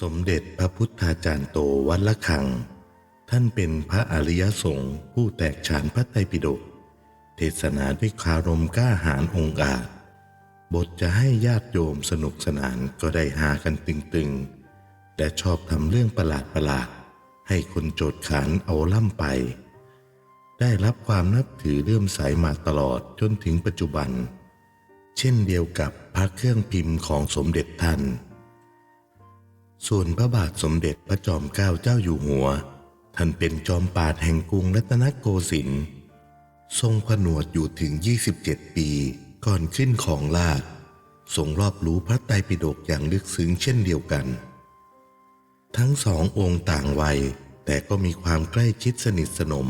สมเด็จพระพุทธาจารย์โตวัดละคัง ท่านเป็นพระอริยสงฆ์ผู้แตกฉานพระไตรปิฎกเทศนาด้วยคารมกล้าหาญองค์อาจ บทจะให้ญาติโยมสนุกสนานก็ได้หากันตึงๆ และชอบทำเรื่องประหลาดประหลาดให้คนโจทย์ขานเอาล่ำไป ได้รับความนับถือเลื่อมใสมาตลอดจนถึงปัจจุบัน เช่นเดียวกับพระเครื่องพิมพ์ของสมเด็จท่าน ส่วนพระบาทสมเด็จพระจอมเกล้าเจ้าอยู่หัว ท่านเป็นจอมปราดแห่งกรุงรัตนโกสินทร์ทรงผนวดอยู่ถึง 27 ปีก่อนขึ้นของราชย์ทรงรอบรู้พระไตรปิฎกอย่างลึกซึ้งเช่นเดียวกัน ทั้งสององค์ต่างวัย แต่ก็มีความใกล้ชิดสนิทสนม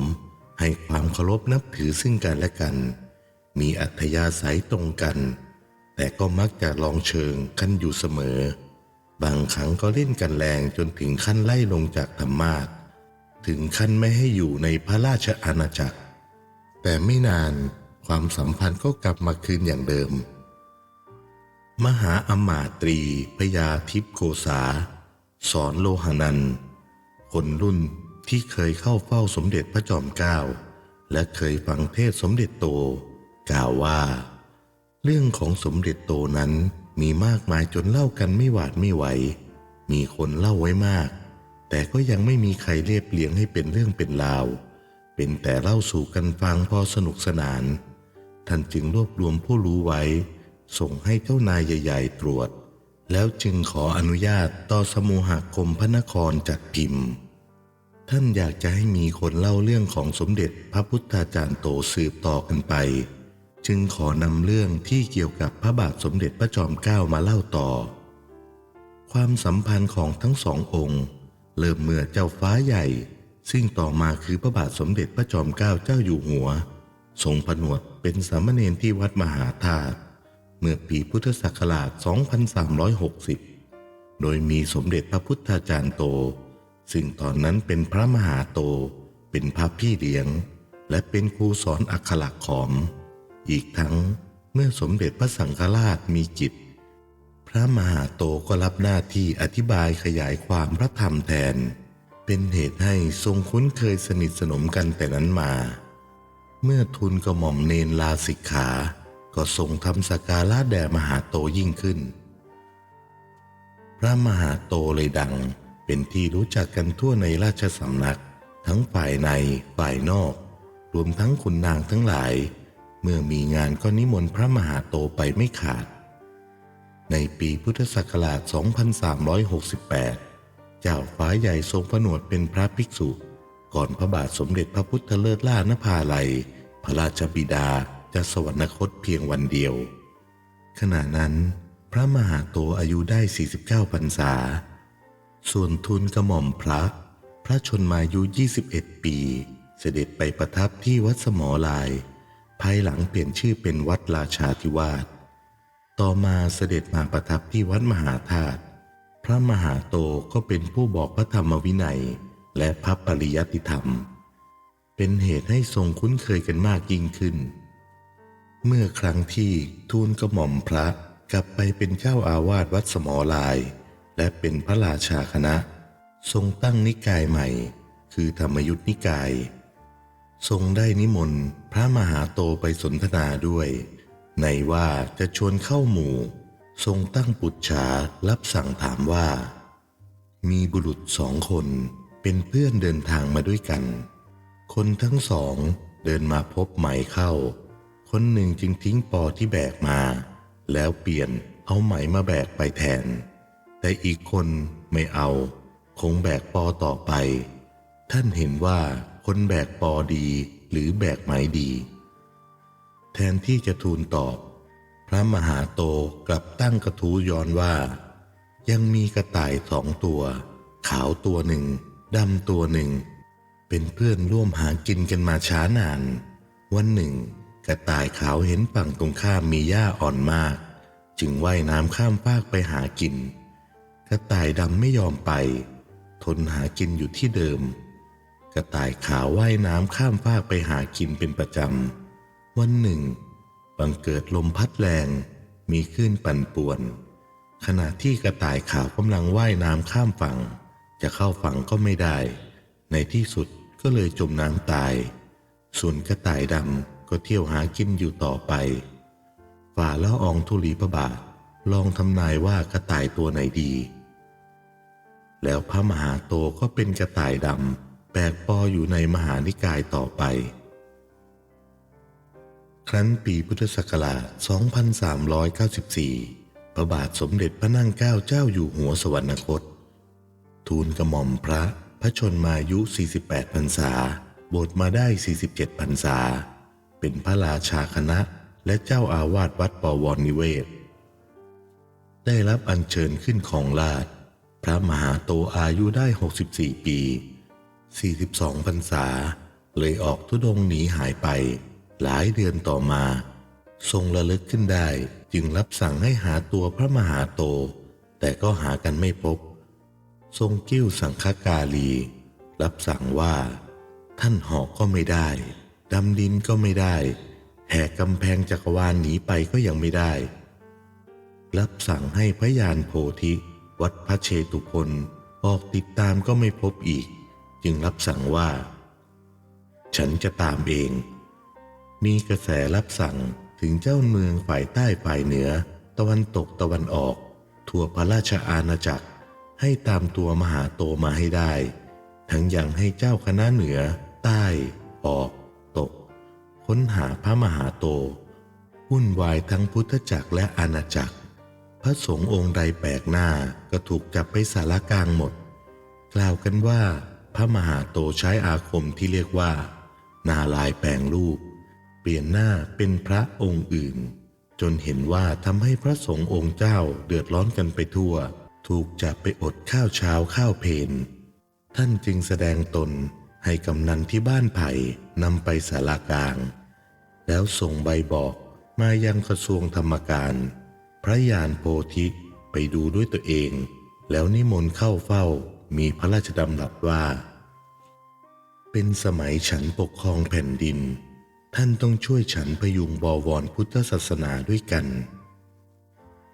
ให้ความเคารพนับถือซึ่งกันและกัน มีอัธยาศัยตรงกัน แต่ก็มักจะลองเชิงกันอยู่เสมอ บางครั้งก็เล่นกันแรงจนถึงขั้นไล่ลงจากธรรมาสถึงขั้นไม่ให้อยู่ในพระราชอาณาจักร แต่ไม่นานความสัมพันธ์ก็กลับมาคืนอย่างเดิม มหาอมาตรีพยาทิพโกษา สอนโลหนันท์คนรุ่นที่เคยเข้าเฝ้าสมเด็จพระจอมเกล้าและเคยฟังเทศสมเด็จโต กล่าวว่า เรื่องของสมเด็จโตนั้น มีมากมายจนเล่ากันไม่หวาดไม่ไหว มีคนเล่าไว้มาก แต่ก็ยังไม่มีใครเรียบเรียงให้เป็นเรื่องเป็นราว เป็นแต่เล่าสู่กันฟังพอสนุกสนาน ท่านจึงรวบรวมผู้รู้ไว้ ส่งให้เจ้านายใหญ่ๆตรวจ แล้วจึงขออนุญาตต่อสมุหกรมพระนครจัดพิมพ์ ท่านอยากจะให้มีคนเล่าเรื่องของสมเด็จพระพุทธาจารย์โตสืบต่อกันไป จึงขอนำเรื่องที่เกี่ยวกับพระบาทสมเด็จพระจอมเกล้ามาเล่าต่อ ความสัมพันธ์ของทั้งสององค์ เริ่มเมื่อเจ้าฟ้าใหญ่ ซึ่งต่อมาคือพระบาทสมเด็จพระจอมเกล้าเจ้าอยู่หัว ทรงผนวดเป็นสามเณรที่วัดมหาธาตุเมื่อปีพุทธศักราช 2360 โดยมีสมเด็จพระพุทธาจารย์โต ซึ่งตอนนั้นเป็นพระมหาโต เป็นพระพี่เลี้ยง และเป็นครูสอนอักขระขอม อีกทั้งเมื่อสมเด็จพระสังฆราชมีจิตพระมหาโตก็รับหน้าที่อธิบายขยายความพระธรรมแทน เป็นเหตุให้ทรงคุ้นเคยสนิทสนมกันแต่นั้นมา เมื่อทุนกระหม่อมเนนลาสิกขา ก็ทรงทำสกการะแด่มหาโตยิ่งขึ้น พระมหาโตเลยดังเป็นที่รู้จักกันทั่วในราชสำนัก ทั้งฝ่ายในฝ่ายนอก รวมทั้งขุนนางทั้งหลาย เมื่อมีงานก็นิมนต์พระมหาโตไปไม่ขาด ในปีพุทธศักราช 2368 เจ้าฟ้าใหญ่ทรงผนวดเป็นพระภิกษุ ก่อนพระบาทสมเด็จพระพุทธเลิศล่านภาลัย พระราชบิดาจะสวรรคตเพียงวันเดียว ขณะนั้นพระมหาโตอายุได้ 49พรรษา ส่วนทุนกระหม่อมพระ พระชนมายุ 21 ปี เสด็จไปประทับที่วัดสมอลาย ภายหลังเปลี่ยนชื่อเป็นวัดราชาธิวาสต่อมาเสด็จมาประทับที่วัดมหาธาตุพระมหาโตก็เป็นผู้บอกพระธรรมวินัย และพระปริยัติธรรม เป็นเหตุให้ทรงคุ้นเคยกันมากยิ่งขึ้น เมื่อครั้งที่ทูลกระหม่อมพระกลับไปเป็นเจ้าอาวาสวัดสมอลาย และเป็นพระราชาคณะ ทรงตั้งนิกายใหม่ คือธรรมยุทธนิกาย ทรงได้นิมนต์พระมหาโตไปสนทนาด้วย ในว่าจะชวนเข้าหมู่ ทรงตั้งปุจฉารับสั่งถามว่า มีบุรุษสองคนเป็นเพื่อนเดินทางมาด้วยกัน คนทั้งสองเดินมาพบไหมเข้า คนหนึ่งจึงทิ้งปอที่แบกมา แล้วเปลี่ยนเอาไหมมาแบกไปแทน แต่อีกคนไม่เอา คงแบกปอต่อไป ท่านเห็นว่า คนแบกปอดีหรือแบกไหมดี แทนที่จะทูลตอบ พระมหาโตกลับตั้งกระทู้ย้อนว่า ยังมีกระต่ายสองตัว ขาวตัวหนึ่งดำตัวหนึ่ง เป็นเพื่อนร่วมหากินกันมาช้านาน วันหนึ่ง กระต่ายขาวเห็นฝั่งตรงข้ามมีหญ้าอ่อนมาก จึงว่ายน้ำข้ามฟากไปหากิน กระต่ายดำไม่ยอมไป ทนหากินอยู่ที่เดิม กระต่ายขาวว่ายน้ำข้ามฟากไปหากินเป็นประจำ วันหนึ่ง บังเกิดลมพัดแรง มีคลื่นปั่นป่วนขขณะที่กระต่ายขาวกำลังว่ายน้ำข้ามฝั่ง จะเข้าฝั่งก็ไม่ได้ ในที่สุดก็เลยจมน้ำตาย ส่วนกระต่ายดำก็เที่ยวหากินอยู่ต่อไป ฝ่าละอองธุลีพระบาทลองทำนายว่ากระต่ายตัวไหนดี แล้วพระมหาโตก็เป็นกระต่ายดำ แปลกปออยู่ในมหานิกายต่อไป ครั้นปีพุทธศักราช 2394 พระบาทสมเด็จพระนั่งเกล้าเจ้าอยู่หัวสวรรคต ทูลกระหม่อมพระพระชนมายุ 48 พรรษา บทมาได้ 47 พรรษา เป็นพระราชาคณะและเจ้าอาวาสวัดปวรนิเวศ ได้รับอัญเชิญขึ้นของราช พระมหาโตอายุได้ 64 ปี 42พรรษา เลยออกทุดงหนีหายไป หลายเดือนต่อมา ทรงระลึกขึ้นได้จึงรับสั่งให้หาตัวพระมหาโต แต่ก็หากันไม่พบ ทรงกิ้วสังฆกาลี รับสั่งว่า ท่านหอกก็ไม่ได้ ดำดินก็ไม่ได้ แหกกำแพงจักรวาลหนีไปก็ยังไม่ได้ รับสั่งให้พระยานโพธิ วัดพระเชตุพนออกติดตามก็ไม่พบอีก จึงรับสั่งว่า ฉันจะตามเอง มีกระแสรับสั่งถึงเจ้าเมืองฝ่ายใต้ฝ่ายเหนือ ตะวันตกตะวันออก ทั่วพระราชอาณาจักรให้ตามตัวมหาโตมาให้ได้ ทั้งยังให้เจ้าคณะเหนือ ใต้ ออก ตก ค้นหาพระมหาโตวุ่นวายทั้งพุทธจักรและอาณาจักร พระสงฆ์องค์ใดแปลกหน้าก็ถูกจับไปสารกลางหมด กล่าวกันว่า พระมหาโตใช้อาคมที่เรียกว่า นาลายแปลงรูป เปลี่ยนหน้าเป็นพระองค์อื่น จนเห็นว่าทำให้พระสงฆ์องค์เจ้าเดือดร้อนกันไปทั่ว ถูกจับไปอดข้าวเช้าข้าวเพนท่านจึงแสดงตนให้กำนันที่บ้านไผ่นำไปสารากลาง แล้วส่งใบบอกมายังกระทรวงธรรมการ พระยานโพธิไปดูด้วยตัวเอง แล้วนิมนต์เข้าเฝ้า มีพระราชดำรัสว่า เป็นสมัยฉันปกครองแผ่นดิน ท่านต้องช่วยฉันพยุงบวรพุทธศาสนาด้วยกัน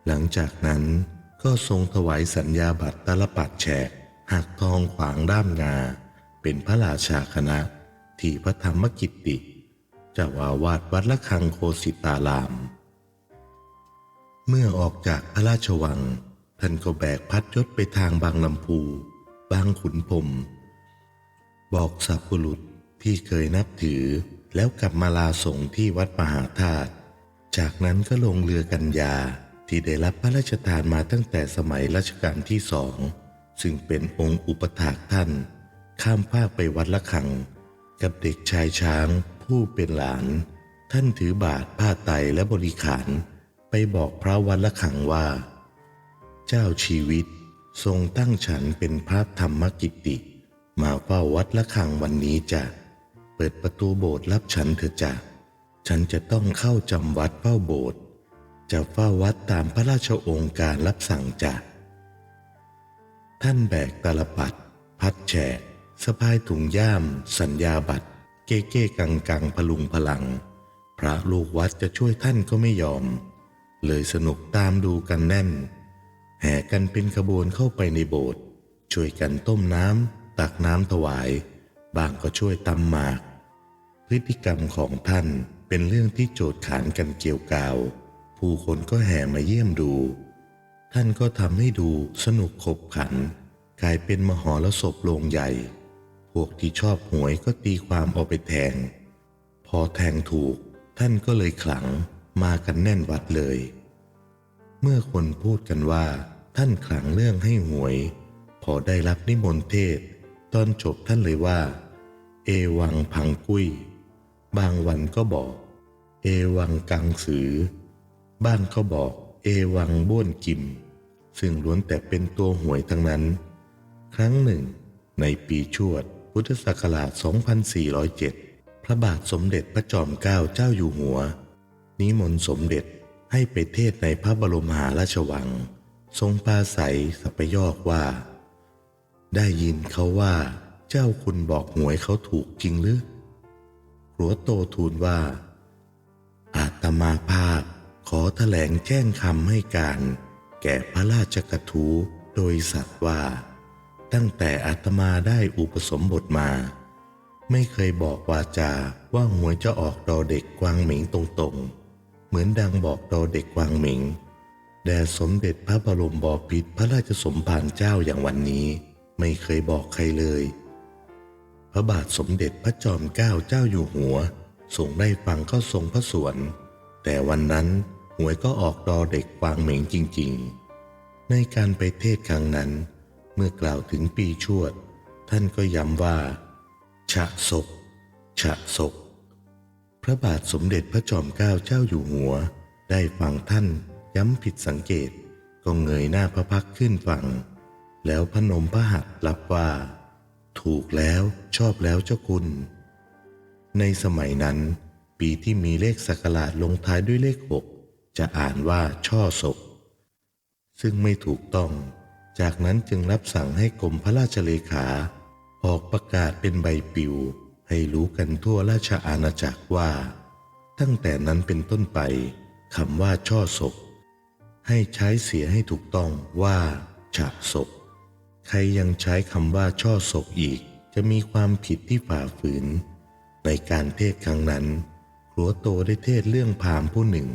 หลังจากนั้นก็ทรงถวายสัญญาบัตรตลปัดแฉกหักทองขวางด้ามงา เป็นพระราชาคณะ ที่พระธรรมกิตติจ้าอาวาสวัดละคังโคสิตาราม เมื่อออกจากพระราชวัง ท่านก็แบกพัดยศไปทางบางลำพู บางขุนพรมบอกสัพบุรุษที่เคยนับถือ แล้วกลับมาลาส่งที่วัดมหาธาตุจากนั้นก็ลงเรือกัญญาที่ได้รับพระราชทานมาตั้งแต่สมัยรัชกาลที่สองซึ่งเป็นองค์อุปถากท่าน ข้ามภาคไปวัดละคัง กับเด็กชายช้างผู้เป็นหลาน ท่านถือบาทผ้าไตและบริขาร ไปบอกพระวัดละคังว่า เจ้าชีวิต ทรงตั้งฉันเป็นพระธรรมกิตติมาเฝ้าวัดละคังวันนี้จะเปิดประตูโบสถ์รับฉันเถอะจ้ะฉันจะต้องเข้าจำวัดเฝ้าโบสถ์จะเฝ้าวัดตามพระราชโองการรับสั่งจ้ะท่านแบกตาลปัด พัดแฉกสะพายถุงย่าม สัญญาบัตร เก้เก้กังกังพลุงพลัง พระลูกวัดจะช่วยท่านก็ไม่ยอม เลยสนุกตามดูกันแน่น แห่กันเป็นขบวนเข้าไปในโบสถ์ช่วยกันต้มน้ำตักน้ำถวาย บางก็ช่วยตำหมาก พฤติกรรมของท่านเป็นเรื่องที่โจทย์ขานกันเกี่ยวกาว ผู้คนก็แห่มาเยี่ยมดู ท่านก็ทำให้ดูสนุกขบขัน กลายเป็นมหรสพโรงใหญ่ พวกที่ชอบหวยก็ตีความเอาไปแทง พอแทงถูกท่านก็เลยขลังมากันแน่นวัดเลย เมื่อคนพูดกันว่า ท่านขลังเรื่องให้หวย พอได้รับนิมนต์เทศ ตอนจบท่านเลยว่า เอวังพังกุ้ย บางวันก็บอก เอวังกังสือ บ้านก็บอก เอวังบ้วนกิม ซึ่งล้วนแต่เป็นตัวหวยทั้งนั้น ครั้งหนึ่ง ในปีชวด พุทธศักราช 2407 พระบาทสมเด็จพระจอมเกล้าเจ้าอยู่หัว นิมนต์สมเด็จ ให้ไปเทศในพระบรมหาราชวัง ทรงปราศัยสัปยอกว่า ได้ยินเขาว่า เจ้าคุณบอกหวยเขาถูกจริงหรือหัวโตทูลว่า อาตมาภาพขอแถลงแจ้งคำให้การ แก่พระราชกระทู้โดยสัตว์ว่า ตั้งแต่อาตมาได้อุปสมบทมา ไม่เคยบอกวาจาว่าหวยจะออกดอเด็กกวางเหมิงตรงๆ เหมือนดังบอกดอเด็กวางเหมิง แด่สมเด็จพระบรมบอพิตรพระราชสมภารเจ้าอย่างวันนี้ไม่เคยบอกใครเลย พระบาทสมเด็จพระจอมเกล้าเจ้าอยู่หัวทรงได้ฟังก็ทรงพระสวน แต่วันนั้นหวยก็ออกดอเด็กวางเหม็งจริง ๆ ในการไปเทศครั้งนั้น เมื่อกล่าวถึงปีชวด ท่านก็ย้ำว่า ฉะศก ฉะศกพ ระบาทสมเด็จพระจอมเกล้าเจ้าอยู่หัว ได้ฟังท่านย้ำผิดสังเกต ก็เงยหน้าพระพักขึ้นฟังแล้วพนมพระหัตถ์รับว่า ถูกแล้วชอบแล้วเจ้าคุณ ในสมัยนั้น ปีที่มีเลขสักราชลงท้ายด้วยเลขหกจะอ่านว่าช่อศกซึ่งไม่ถูกต้อง จากนั้นจึงรับสั่งให้กรมพระราชเลขา ออกประกาศเป็นใบปลิว ให้รู้กันทั่วราชอาณาจักรว่า ตั้งแต่นั้นเป็นต้นไปคำว่าช่อศกให้ใช้เสียให้ถูกต้องว่าฉะศกใครยังใช้คำว่าช่อศกอีกจะมีความผิดที่ฝ่าฝืน ในการเทศครั้งนั้นครัวโตได้เทศเรื่องพามผู้หนึ่ง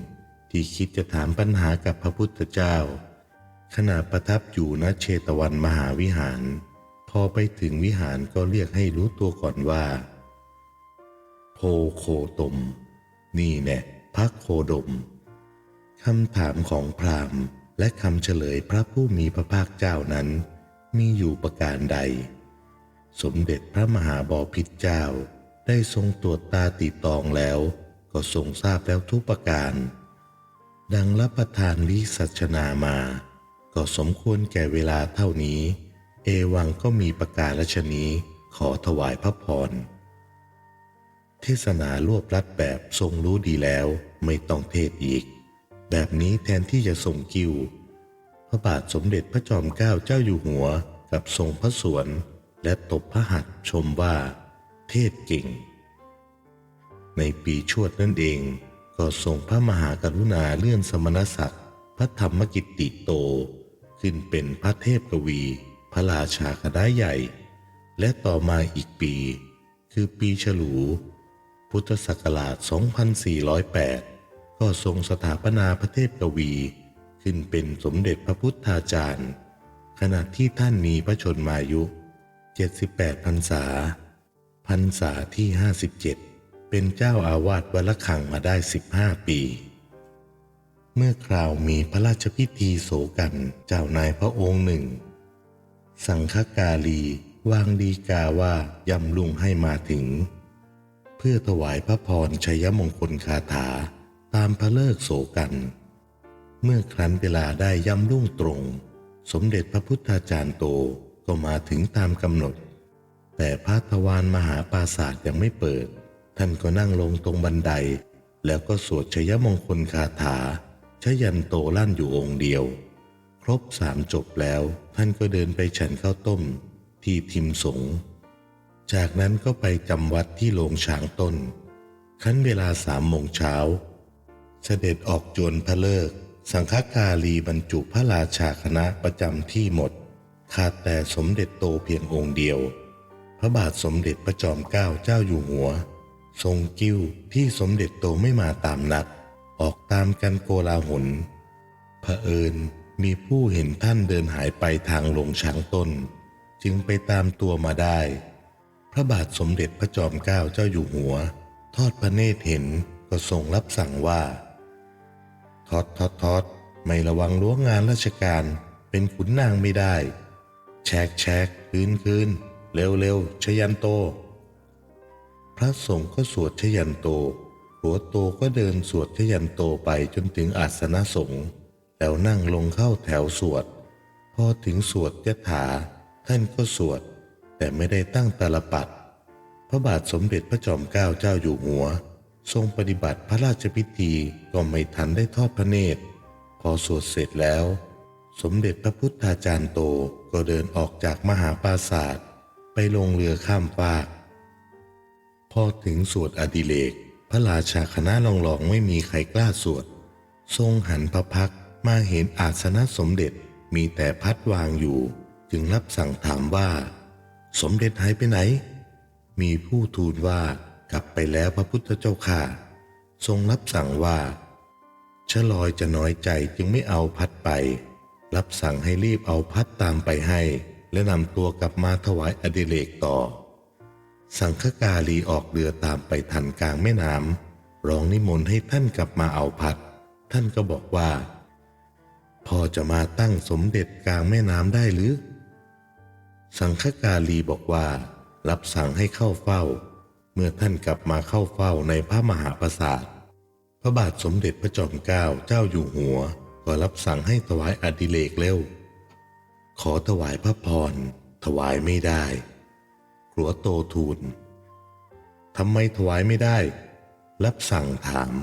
ที่คิดจะถามปัญหากับพระพุทธเจ้า ขณะประทับอยู่ณเชตวันมหาวิหาร พอไปถึงวิหารก็เรียกให้รู้ตัวก่อนว่า โพโคตม นี่แน่พระโคดมคำถามของพราหมณ์และคำเฉลยพระผู้มีพระภาคเจ้านั้น มีอยู่ประการใด สมเด็จพระมหาบอพิตรเจ้าได้ทรงตรวจตาติตองแล้ว ก็ทรงทราบแล้วทุกประการ ดังรับประทานวิสัชนามา ก็สมควรแก่เวลาเท่านี้ เอวังก็มีประการละชนี้ขอถวายพระพร เทศนารวบรัดแบบทรงรู้ดีแล้วไม่ต้องเทศอีก แบบนี้แทนที่จะส่งกิว พระบาทสมเด็จพระจอมเกล้าเจ้าอยู่หัวกับทรงพระสวนและตบพระหัตถ์ชมว่า เทศเก่ง ในปีชวดนั่นเอง ก็ทรงพระมหากรุณาเลื่อนสมณศักดิ์พระธรรมกิตติโต ขึ้นเป็นพระเทพกวี พระราชาคณะใหญ่ และต่อมาอีกปี คือปีฉลู พุทธศักราช 2408 ก็ทรงสถาปนาพระเทพกวี ขึ้นเป็นสมเด็จพระพุทธาจารย์ ขณะที่ท่านมีพระชนมายุ 78พรรษา พรรษาที่ 57 เป็นเจ้าอาวาสวัดละคังมาได้ 15 ปี เมื่อคราวมีพระราชพิธีโศกันเจ้านายพระองค์หนึ่ง สังฆกาลีวางดีกาว่า ยำลุงให้มาถึง พื่อถวายพระพรชัยมงคลคาถาตามพระเลิกโศกัน เมื่อครั้นเวลาได้ย่ำรุ่งตรง สมเด็จพระพุทธาจารย์โตก็มาถึงตามกำหนด แต่พระทวารมหาปราศาสตร์ยังไม่เปิด ท่านก็นั่งลงตรงบันได แล้วก็สวดชยมงคลคาถาชยันโตลั่นอยู่องค์เดียว ครบสามจบแล้วท่านก็เดินไปฉันข้าวต้ม ที่ทิมสงฆ์ จากนั้นก็ไปจำวัดที่โรงช้างต้นคั้นเวลาสามโมงเช้า เสด็จออกจวนพระเลิก สังฆกาลีบรรจุพระราชาคณะประจำที่หมด ขาดแต่สมเด็จโตเพียงองค์เดียว พระบาทสมเด็จพระจอมเกล้าเจ้าอยู่หัว ทรงกิ้วที่สมเด็จโตไม่มาตามนัด ออกตามกันโกลาหลเผอิญมีผู้เห็นท่านเดินหายไปทางลงช้างต้น จึงไปตามตัวมาได้ พระบาทสมเด็จพระจอมเกล้าเจ้าอยู่หัว ทอดพระเนตรเห็นก็ทรงรับสั่งว่าทอดทอดทอดไม่ระวังล้วงงานราชการเป็นขุนนางไม่ได้ แชกแชกคืนคืนเร็วเร็วชยันโต พระสงฆ์ก็สวดชยันโต หัวโตก็เดินสวดชยันโตไปจนถึงอาสนะสงฆ์แล้วนั่งลงเข้าแถวสวด พอถึงสวดยถาท่านก็สวด แต่ไม่ได้ตั้งตาลปัดพระบาทสมเด็จพระจอมเกล้าเจ้าอยู่หัว ทรงปฏิบัติพระราชพิธีก็ไม่ทันได้ทอดพระเนตร พอสวดเสร็จแล้ว สมเด็จพระพุทธาจารย์โตก็เดินออกจากมหาปราศาสตร์ไปลงเรือข้ามฟากพอถึงสวดอดิเรกพระราชาคณะลองลองๆไม่มีใครกล้าสวด ทรงหันพระพักมาเห็นอาสนะสมเด็จมีแต่พัดวางอยู่ จึงรับสั่งถามว่า สมเด็จหายไปไหน มีผู้ทูลว่ากลับไปแล้วพระพุทธเจ้าค่ะทรงรับสั่งว่าชะลอยจะน้อยใจจึงไม่เอาพัดไป รับสั่งให้รีบเอาพัดตามไปให้ และนำตัวกลับมาถวายอดิเรกต่อ สังฆกาลีออกเรือตามไปทันกลางแม่น้ำร้องนิมนต์ให้ท่านกลับมาเอาพัด ท่านก็บอกว่า พอจะมาตั้งสมเด็จกลางแม่น้ำได้หรือ สังฆกาลีบอกว่า รับสั่งให้เข้าเฝ้า เมื่อท่านกลับมาเข้าเฝ้าในพระมหาปราสาทพระบาทสมเด็จพระจอมเกล้าเจ้าอยู่หัว ก็รับสั่งให้ถวายอดิเรกเร็ว ขอถวายพระพร ถวายไม่ได้ครัวโตทูลทำไมถวายไม่ได้ รับสั่งถาม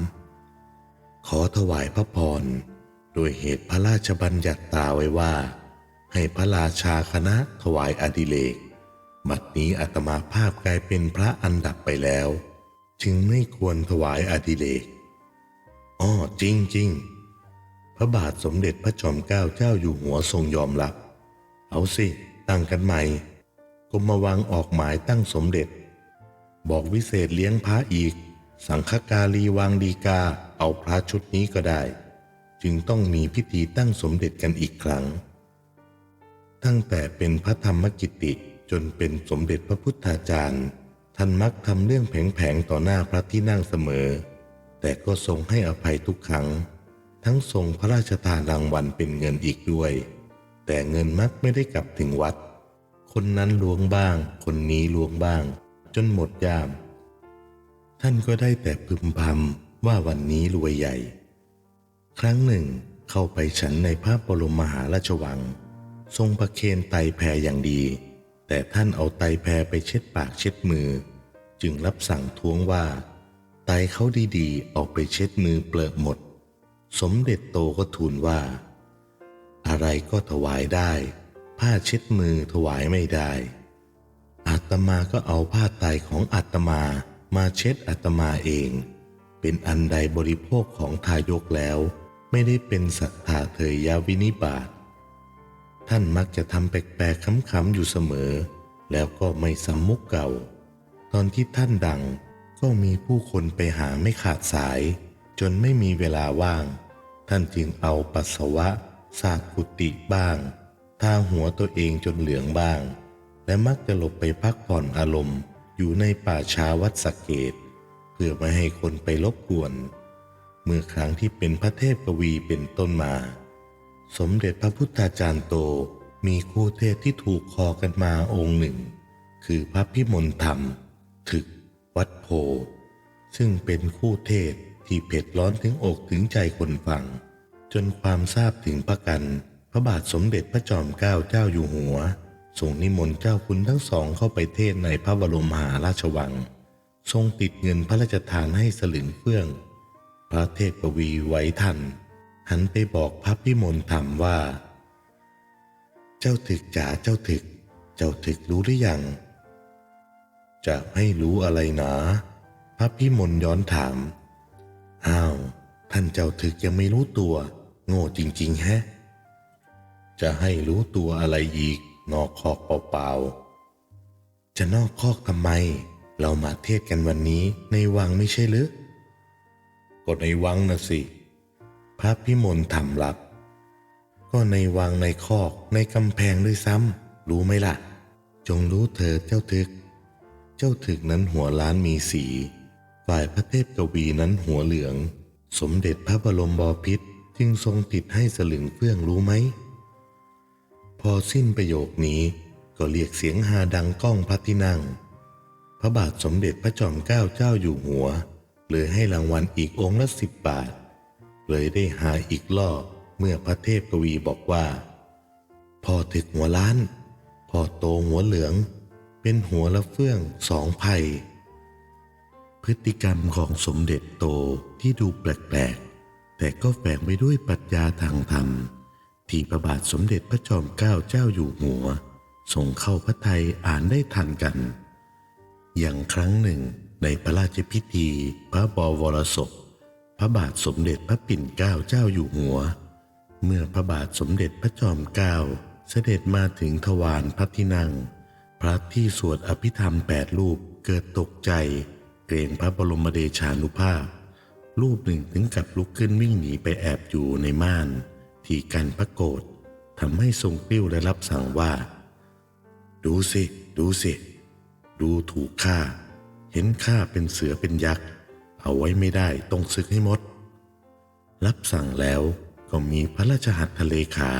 ขอถวายพระพร โดยเหตุพระราชบัญญัติตาไว้ว่า ให้พระราชาคณะถวายอดิเรกบัดนี้อาตมาภาพกลายเป็นพระอันดับไปแล้ว จึงไม่ควรถวายอดิเรกอ้อจริงจริงพระบาทสมเด็จพระจอมเกล้าเจ้าอยู่หัวทรงยอมรับ เอาสิตั้งกันใหม่กรมวังออกหมายตั้งสมเด็จ บอกวิเศษเลี้ยงพระอีก สังฆกาลีวางดีกาเอาพระชุดนี้ก็ได้ จึงต้องมีพิธีตั้งสมเด็จกันอีกครั้ง ตั้งแต่เป็นพระธรรมกิติจนเป็นสมเด็จพระพุทธาจารย์ท่านมักทำเรื่องแผงๆต่อหน้าพระที่นั่งเสมอ แต่ก็ทรงให้อภัยทุกครั้ง ทั้งทรงพระราชทานรางวัลเป็นเงินอีกด้วย แต่เงินมักไม่ได้กลับถึงวัด คนนั้นล้วงบ้าง คนนี้ล้วงบ้าง จนหมดยาม ท่านก็ได้แต่พึมพำว่าวันนี้รวยใหญ่ ครั้งหนึ่งเข้าไปฉันในพระบรมมหาราชวัง ทรงประเคนไตแพรอย่างดี แต่ท่านเอาไตแพรไปเช็ดปากเช็ดมือ จึงรับสั่งท้วงว่า ไตเขาดีๆ ออกไปเช็ดมือเปลอะหมด สมเด็จโตก็ทูลว่า อะไรก็ถวายได้ ผ้าเช็ดมือถวายไม่ได้ อาตมาก็เอาผ้าไตของอาตมามาเช็ดอาตมาเอง เป็นอันใดบริโภคของทายกแล้ว ไม่ได้เป็นศรัทธาเถยยาวินิบาต ท่านมักจะทำแปลกๆขำๆอยู่เสมอ แล้วก็ไม่สำมุกเก่า ตอนที่ท่านดังก็มีผู้คนไปหาไม่ขาดสาย จนไม่มีเวลาว่าง ท่านจึงเอาปัสสาวะสาดกุฏิบ้างทาหัวตัวเองจนเหลืองบ้าง และมักจะหลบไปพักผ่อนอารมณ์ อยู่ในป่าช้าวัดสักเกต เพื่อไม่ให้คนไปรบกวน เมื่อครั้งที่เป็นพระเทพกวีเป็นต้นมา สมเด็จพระพุทธาจารย์โตมีคู่เทศที่ถูกคอกันมาองค์หนึ่ง คือพระพิมลธรรม ถึก วัดโพ ซึ่งเป็นคู่เทศที่เผ็ดร้อนถึงอกถึงใจคนฟัง จนความทราบถึงพระกัน พระบาทสมเด็จพระจอมเกล้าเจ้าอยู่หัวทรงนิมนต์เจ้าคุณทั้งสองเข้าไปเทศในพระบรมมหาราชวัง ทรงติดเงินพระราชทานให้สลึงเฟื่อง พระเทพกวีไหวทัน หันไปบอกพระพิมลธรรมว่า เจ้าถึกจ๋าเจ้าถึก เจ้าถึกรู้หรือยัง จะให้รู้อะไรหนา พระพิมลย้อนถาม อ้าว ท่านเจ้าถึกยังไม่รู้ตัว โง่จริง ๆ แฮะ จะให้รู้ตัวอะไรอีก นอกคอกเปล่าๆ จะนอกคอกทำไม เรามาเทศกันวันนี้ในวังไม่ใช่หรือก็ในวังนะสิ พระพิมลทำรับ ก็ในวังในคอกในกำแพงด้วยซ้ำรู้ไหมล่ะ จงรู้เถิดเจ้าถึก เจ้าถึกนั้นหัวล้านมีสี ฝ่ายพระเทพกวีนั้นหัวเหลือง สมเด็จพระบรมบพิตรจึงทรงติดให้สลึงเฟื่องรู้ไหม พอสิ้นประโยคนี้ก็เรียกเสียงฮาดังก้องพระที่นั่ง พระบาทสมเด็จพระจอมเกล้าเจ้าอยู่หัวเลยให้รางวัลอีกองค์ละสิบบาท ยได้หาอีกรอเมื่อพระเทพกวีบอกว่า พ่อถึกหัวล้าน พ่อโตหัวเหลือง เป็นหัวละเฟื่องสองไผ่พฤติกรรมของสมเด็จโตที่ดูแปลกๆ แต่ก็แฝงไปด้วยปรัชญาทางธรรม ที่พระบาทสมเด็จพระจอมเกล้าเจ้าอยู่หัวส่งเข้าพระไทยอ่านได้ทันกัน อย่างครั้งหนึ่งในพระราชพิธีพระบวรศพ ระบาทสมเด็จพระปิ่นเกล้าเจ้าอยู่หัว เมื่อพระบาทสมเด็จพระจอมเกล้าเสด็จมาถึงทวารพระที่นั่ง พระที่สวดอภิธรรมแปดรูปเกิดตกใจ เกรงพระบรมเดชานุภาพ รูปหนึ่งถึงกับลุกขึ้นวิ่งหนีไปแอบอยู่ในม่าน ที่กันพระโกรธทำให้ทรงกลิ้วและรับสั่งว่า ดูสิ ดูสิ ดูถูกข้า เห็นข้าเป็นเสือเป็นยักษ์ เอาไว้ไม่ได้ต้องศึกให้หมด รับสั่งแล้วก็มีพระราชหัตถเลขา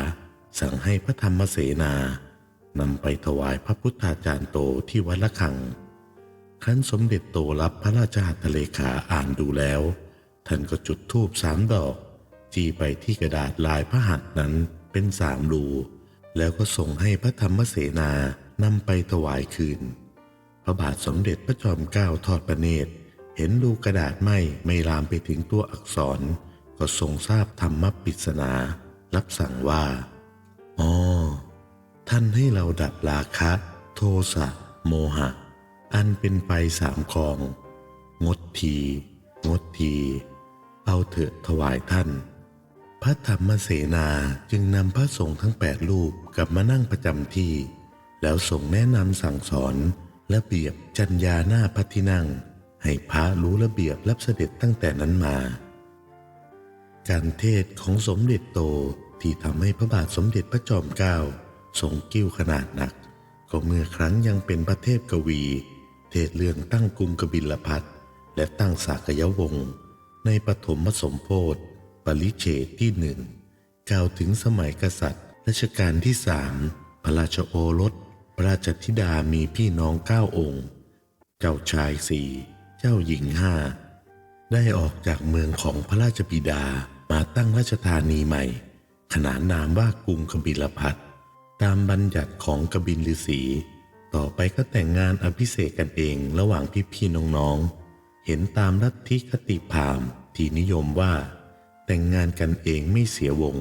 สั่งให้พระธรรมเสนานำไปถวายพระพุทธาจารย์โตที่วัดละคัง ครั้นสมเด็จโตรับพระราชหัตถเลขาอ่านดูแล้ว ท่านก็จุดธูปสามดอก จีไปที่กระดาษลายพระหัตถ์นั้นเป็นสามรูแล้วก็ส่งให้พระธรรมเสนานำไปถวายคืน พระบาทสมเด็จพระจอมเกล้าทอดพระเนตร เห็นดูกระดาษไหมไม่ลามไปถึงตัวอักษร ก็ทรงทราบธรรมปริศนา รับสั่งว่าอ๋อท่านให้เราดับราคะ โทสะ โมหะ อันเป็นไปสามกอง งดที งดที เอาเถอะถวายท่าน พระธรรมเสนาจึงนำพระสงฆ์ทั้งแปดรูปกลับมานั่งประจำที่ แล้วส่งแนะนำสั่งสอนและเบียบจัญญาหน้าพระที่นั่ง ให้พระรู้ระเบียบรับเสด็จตั้งแต่นั้นมา การเทศของสมเด็จโตที่ทำให้พระบาทสมเด็จพระจอมเกล้าทรงกิ้วขนาดหนัก ก็เมื่อครั้งยังเป็นพระเทพกวี เทศเรื่องตั้งกรุงกบิลพัทและตั้งสากยวงศ์ในปฐมสมโพธิปริเฉดที่หนึ่งกล่าวถึงสมัยกษัตริย์รัชกาลที่สามพระราชโอรส พระราชธิดามีพี่น้องเก้าองค์ เจ้าชายสี่ เจ้าหญิงห้าได้ออกจากเมืองของพระราชบิดามาตั้งราชธานีใหม่ ขนานนามว่ากรุงกบิลพัทตามบัญญัติของกบินฤาษีต่อไปก็แต่งงานอภิเษกกันเองระหว่างพี่ๆน้องๆ เห็นตามลัทธิคติพามที่นิยมว่า แต่งงานกันเองไม่เสียวง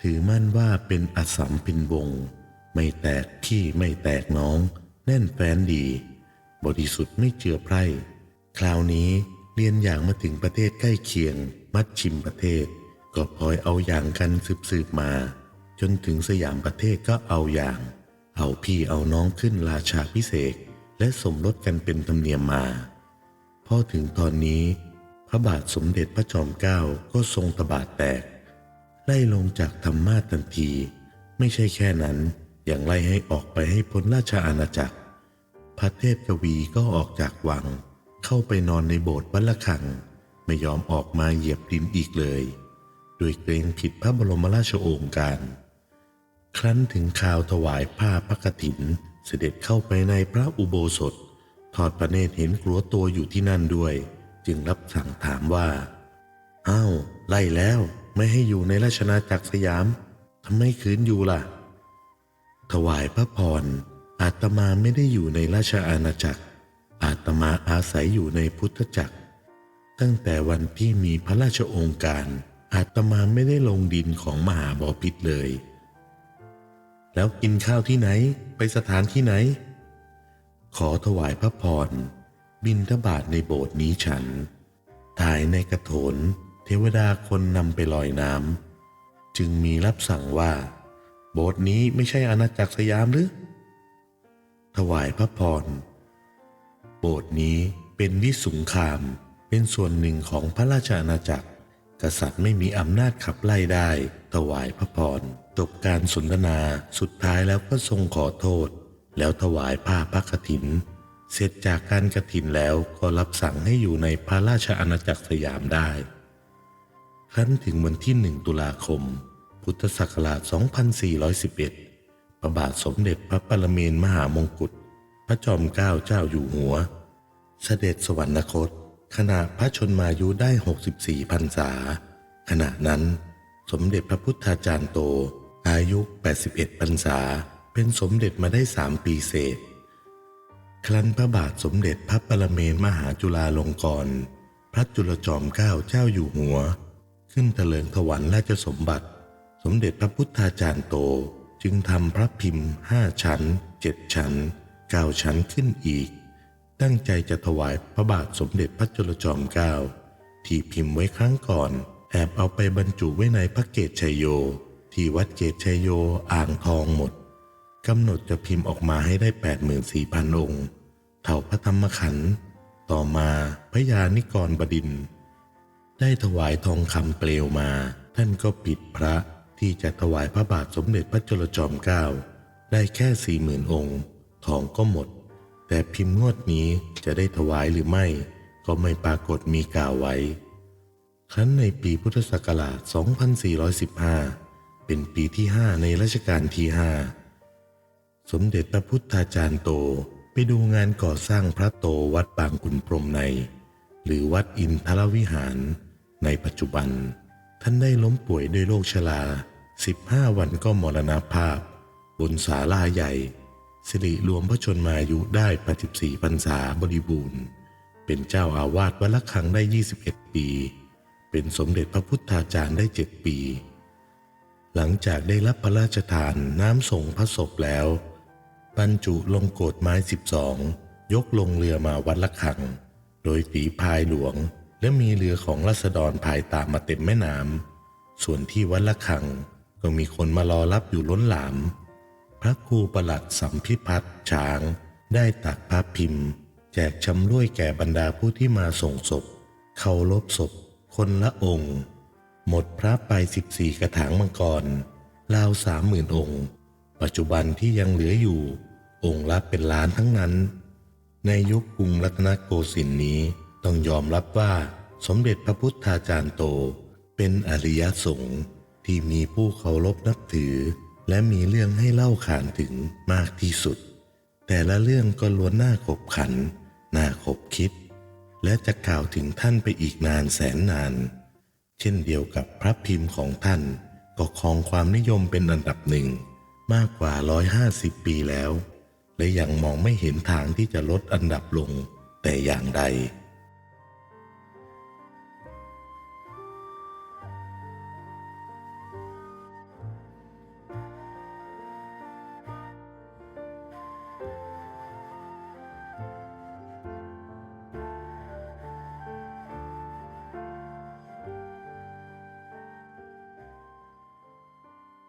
ถือมั่นว่าเป็นอสัมพินวง ไม่แตกพี่ไม่แตกน้อง แน่นแฟนดี บริสุทธิ์ไม่เจือไพร่ คราวนี้เรียนอย่างมาถึงประเทศใกล้เคียง มัดชิมประเทศ ก็พลอยเอาอย่างกันสืบๆมา จนถึงสยามประเทศก็เอาอย่าง เอาพี่เอาน้องขึ้นราชาพิเศษและสมรสกันเป็นธรรมเนียมมา พอถึงตอนนี้ พระบาทสมเด็จพระจอมเกล้าก็ทรงตบาดแตก ไล่ลงจากธรรมาทันที ไม่ใช่แค่นั้นยังไล่ให้ออกไปให้พ้นราชอาณาจักร พระเทพกวีก็ออกจากวัง เข้าไปนอนในโบสถ์วัดละคัง ไม่ยอมออกมาเหยียบดินอีกเลย โดยเกรงผิดพระบรมราชโองการ ครั้นถึงข่าวถวายผ้าพระกฐินเสด็จเข้าไปในพระอุโบสถ ทอดพระเนตรเห็นกลัวตัวอยู่ที่นั่นด้วย จึงรับสั่งถามว่าอ้าวไล่แล้วไม่ให้อยู่ในราชนาจักรสยามทำไมคืนอยู่ล่ะ ถวายพระพรอาตมาไม่ได้อยู่ในราชอาณาจักร อาตมาอาศัยอยู่ในพุทธจักร ตั้งแต่วันที่มีพระราชโองการ อาตมาไม่ได้ลงดินของมหาบอพิษเลย แล้วกินข้าวที่ไหนไปสถานที่ไหน ขอถวายพระพร บินทบาทในโบสถ์นี้ฉัน ถ่ายในกระโถน เทวดาคนนำไปลอยน้ำจึงมีรับสั่งว่า โบสถ์นี้ไม่ใช่อาณาจักรสยามหรือ ถวายพระพร บสถ์นี้เป็นวิสุงคาม เป็นส่วนหนึ่งของพระราชอาณาจักร กษัตริย์ไม่มีอำนาจขับไล่ได้ ถวายพระพรจบการสนทนาสุดท้ายแล้วก็ทรงขอโทษ แล้วถวายผ้าพระกฐิน เสร็จจากการกฐินแล้วก็รับสั่งให้อยู่ในพระราชอาณาจักรสยามได้ ครั้นถึงวันที่หนึ่งตุลาคม พุทธศักราช 2411 พระบาทสมเด็จพระปรเมนมหามงกุฎ พระจอมเกล้าเจ้าอยู่หัว เสด็จสวรรคต ขณะพระชนมายุได้ 64พรรษา ขณะนั้น สมเด็จพระพุทธาจารย์โต อายุ 81พรรษา เป็นสมเด็จมาได้สามปีเศษ ครั้นพระบาทสมเด็จพระปรเมนมหาจุฬาลงกรณพระจุลจอมเกล้าเจ้าอยู่หัว ขึ้นเถลิงถวันราชสมบัติ สมเด็จพระพุทธาจารย์โตจึงทำพระพิมพ์ห้าชั้นเจ็ดชั้น ก้าชั้นขึ้นอีก ตั้งใจจะถวายพระบาทสมเด็จพระจุลจอมเกล้าที่พิมพ์ไว้ครั้งก่อน แอบเอาไปบรรจุไว้ในพระเกศชัยโย ที่วัดเกศชัยโยอ่างทองหมดกำหนดจะพิมพ์ออกมาให้ได้ 84,000 องค์เท่าพระธรรมขันธ์ต่อมาพระยานิกรบดิน ได้ถวายทองคำเปลวมา ท่านก็ปิดพระที่จะถวายพระบาทสมเด็จพระจุลจอมเกล้าได้แค่สี่หมื่นองค์ ทองก็หมด แต่พิมพ์งวดนี้จะได้ถวายหรือไม่ ก็ไม่ปรากฏมีกล่าวไว้ ครั้นในปีพุทธศักราช 2415 เป็นปีที่ 5 ในรัชกาลที่ 5 สมเด็จพระพุทธาจารย์โตไปดูงานก่อสร้างพระโตวัดบางขุนพรมใน หรือวัดอินทรวิหาร ในปัจจุบัน ท่านได้ล้มป่วยด้วยโรคชรา15 วันก็มรณภาพ บนศาลาใหญ่ สิริรวมพระชนมายุได้ 84พรรษาบริบูรณ์ เป็นเจ้าอาวาสวัดละคังได้ 21 ปี เป็นสมเด็จพระพุทธาจารย์ได้ 7 ปี หลังจากได้รับพระราชทานน้ำส่งพระศพแล้ว บรรจุลงโกดไม้ 12 ยกลงเรือมาวัดละคัง โดยฝีพายหลวง และมีเรือของรัษฎรพายตามมาเต็มแม่น้ำส่วนที่วัดละคังก็มีคนมารอรับอยู่ล้นหลาม พระครูประหลัดสัมพิพัฒน์ช้าง ได้ตักพระพิมพ์ แจกชำร่วยแก่บรรดาผู้ที่มาส่งศพเคารพศพ คนละองค์ หมดพระไป14กระถางมังกรราวสามหมื่นองค์ ปัจจุบันที่ยังเหลืออยู่ องค์ละเป็นล้านทั้งนั้น ในยุคกรุงรัตนโกสินทร์นี้ต้องยอมรับว่าสมเด็จพระพุทธาจารย์โต เป็นอริยสงฆ์ที่มีผู้เคารพนับถือ และมีเรื่องให้เล่าขานถึงมากที่สุด แต่ละเรื่องก็ล้วนน่าขบขัน น่าขบคิด และจะกล่าวถึงท่านไปอีกนานแสนนาน เช่นเดียวกับพระพิมพ์ของท่านก็ครองความนิยมเป็นอันดับหนึ่งมากกว่า 150 ปีแล้ว และยังมองไม่เห็นทางที่จะลดอันดับลงแต่อย่างใด